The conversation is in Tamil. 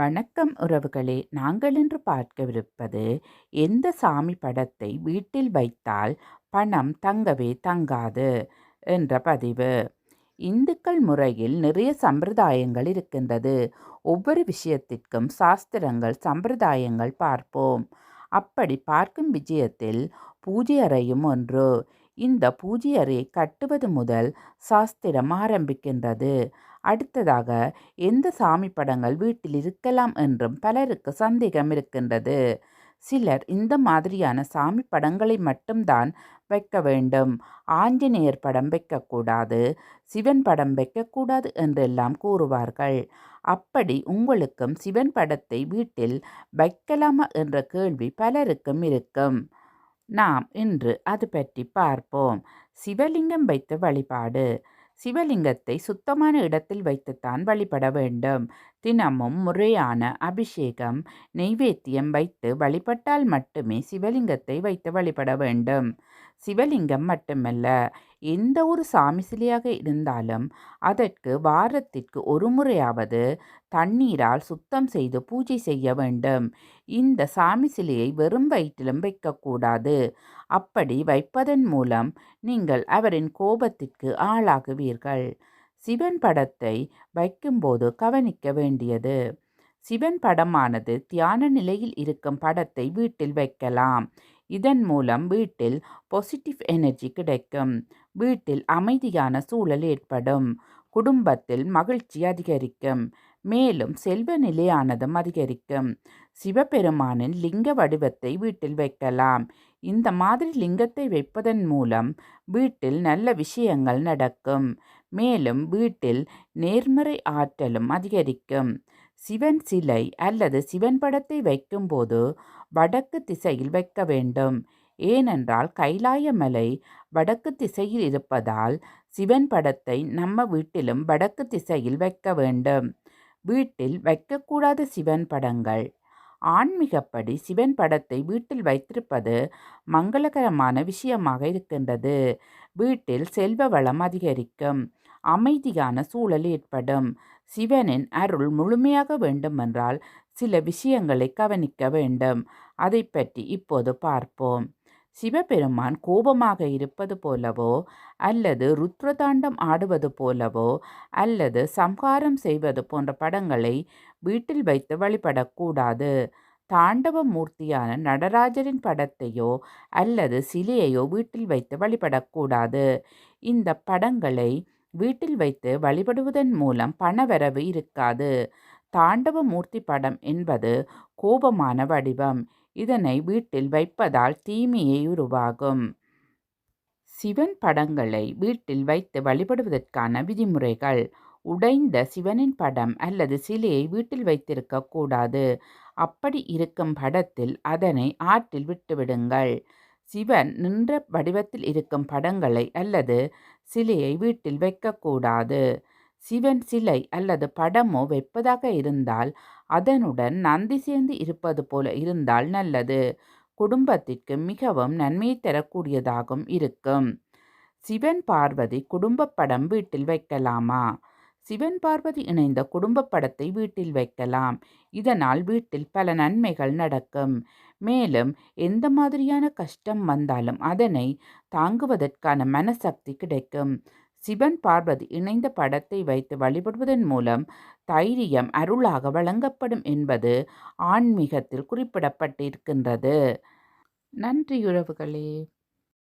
வணக்கம் உறவுகளே. நாங்கள் இன்று பார்க்கவிருப்பது எந்த சாமி படத்தை வீட்டில் வைத்தால் பணம் தங்கவே தங்காது? என்ற பதிவு. இந்துக்கள் முறையில் நிறைய சம்பிரதாயங்கள் இருக்கின்றது. ஒவ்வொரு விஷயத்திற்கும் சாஸ்திரங்கள் சம்பிரதாயங்கள் பார்ப்போம். அப்படி பார்க்கும் விஜயத்தில் பூஜை அறையும் ஒன்று. இந்த பூஜை அறையை கட்டுவது முதல் சாஸ்திரம் ஆரம்பிக்கின்றது. அடுத்ததாக எந்த சாமி படங்கள் வீட்டில் இருக்கலாம் என்றும் பலருக்கு சந்தேகம் இருக்கின்றது. சிலர் இந்த மாதிரியான சாமி படங்களை மட்டும்தான் வைக்க வேண்டும். ஆஞ்சநேயர் படம் வைக்கக்கூடாது சிவன் படம் வைக்கக்கூடாது என்றெல்லாம் கூறுவார்கள். அப்படி உங்களுக்கும் சிவன் படத்தை வீட்டில் வைக்கலாமா என்ற கேள்வி பலருக்கும் இருக்கும். நாம் இன்று அது பற்றி பார்ப்போம். சிவலிங்கம் வைத்த வழிபாடு. சிவலிங்கத்தை சுத்தமான இடத்தில் வைத்துத்தான் வழிபட வேண்டும். தினமும் முறையான அபிஷேகம் நெய்வேத்தியம் வைத்து வழிபட்டால் மட்டுமே சிவலிங்கத்தை வைத்து வழிபட வேண்டும். சிவலிங்கம் மட்டுமல்ல எந்த ஒரு சாமி சிலையாக இருந்தாலும் அதற்கு வாரத்திற்கு ஒரு முறையாவது தண்ணீரால் சுத்தம் செய்து பூஜை செய்ய வேண்டும். இந்த சாமி சிலையை வெறும் வயிற்றிலும் வைக்கக்கூடாது. அப்படி வைப்பதன் மூலம் நீங்கள் அவரின் கோபத்திற்கு ஆளாகுவீர்கள். சிவன் படத்தை வைக்கும்போது கவனிக்க வேண்டியது சிவன் படமானது தியான நிலையில் இருக்கும் படத்தை வீட்டில் வைக்கலாம். இதன் மூலம் வீட்டில் பாசிட்டிவ் எனர்ஜி கிடைக்கும். வீட்டில் அமைதியான சூழல் ஏற்படும். குடும்பத்தில் மகிழ்ச்சி அதிகரிக்கும். மேலும் செல்வ நிலையானதும் அதிகரிக்கும். சிவபெருமானின் லிங்க வடிவத்தை வீட்டில் வைக்கலாம். இந்த மாதிரி லிங்கத்தை வைப்பதன் மூலம் வீட்டில் நல்ல விஷயங்கள் நடக்கும். மேலும் வீட்டில் நேர்மறை ஆற்றலும் அதிகரிக்கும். சிவன் சிலை அல்லது சிவன் படத்தை வைக்கும்போது வடக்கு திசையில் வைக்க வேண்டும். ஏனென்றால் கைலாயமலை வடக்கு திசையில் இருப்பதால் சிவன் படத்தை நம்ம வீட்டிலும் வடக்கு திசையில் வைக்க வேண்டும். வீட்டில் வைக்கக்கூடாத சிவன் படங்கள். ஆன்மீகப்படி சிவன் படத்தை வீட்டில் வைத்திருப்பது மங்களகரமான விஷயமாக இருக்கின்றது. வீட்டில் செல்வ வளம் அதிகரிக்கும். அமைதியான சூழல் ஏற்படும். சிவனின் அருள் முழுமையாக வேண்டுமென்றால் சில விஷயங்களை கவனிக்க வேண்டும். அதை பற்றி இப்போது பார்ப்போம். சிவபெருமான் கோபமாக இருப்பது போலவோ அல்லது ருத்ரதாண்டம் ஆடுவது போலவோ அல்லது சம்ஹாரம் செய்வது போன்ற படங்களை வீட்டில் வைத்து வழிபடக்கூடாது. தாண்டவ மூர்த்தியான நடராஜரின் படத்தையோ அல்லது சிலையையோ வீட்டில் வைத்து வழிபடக்கூடாது. இந்த படங்களை வீட்டில் வைத்து வழிபடுவதன் மூலம் பணவரவு இருக்காது. தாண்டவ மூர்த்தி படம் என்பது கோபமான வடிவம். இதனை வீட்டில் வைப்பதால் தீமையை உருவாகும். சிவன் படங்களை வீட்டில் வைத்து வழிபடுவதற்கான விதிமுறைகள். உடைந்த சிவனின் படம் அல்லது சிலையை வீட்டில் வைத்திருக்க கூடாது. அப்படி இருக்கும் படத்தில் அதனை ஆற்றில் விட்டுவிடுங்கள். சிவன் நின்ற வடிவத்தில் இருக்கும் படங்களை அல்லது சிலையை வீட்டில் வைக்கக்கூடாது. சிவன் சிலை அல்லது படமோ வைப்பதாக இருந்தால் அதனுடன் நந்தி சேர்ந்து இருப்பது போல இருந்தால் நல்லது. குடும்பத்திற்கு மிகவும் நன்மை தரக்கூடியதாகவும் இருக்கும். சிவன் பார்வதி குடும்ப படம் வீட்டில் வைக்கலாமா? சிவன் பார்வதி இணைந்த குடும்ப படத்தை வீட்டில் வைக்கலாம். இதனால் வீட்டில் பல நன்மைகள் நடக்கும். மேலும் எந்த மாதிரியான கஷ்டம் வந்தாலும் அதனை தாங்குவதற்கான மனசக்தி கிடைக்கும். சிவன் பார்வதி இணைந்த படத்தை வைத்து வழிபடுவதன் மூலம் தைரியம் அருளாக வழங்கப்படும் என்பது ஆன்மீகத்தில் குறிப்பிடப்பட்டிருக்கின்றது. நன்றி உறவுகளே.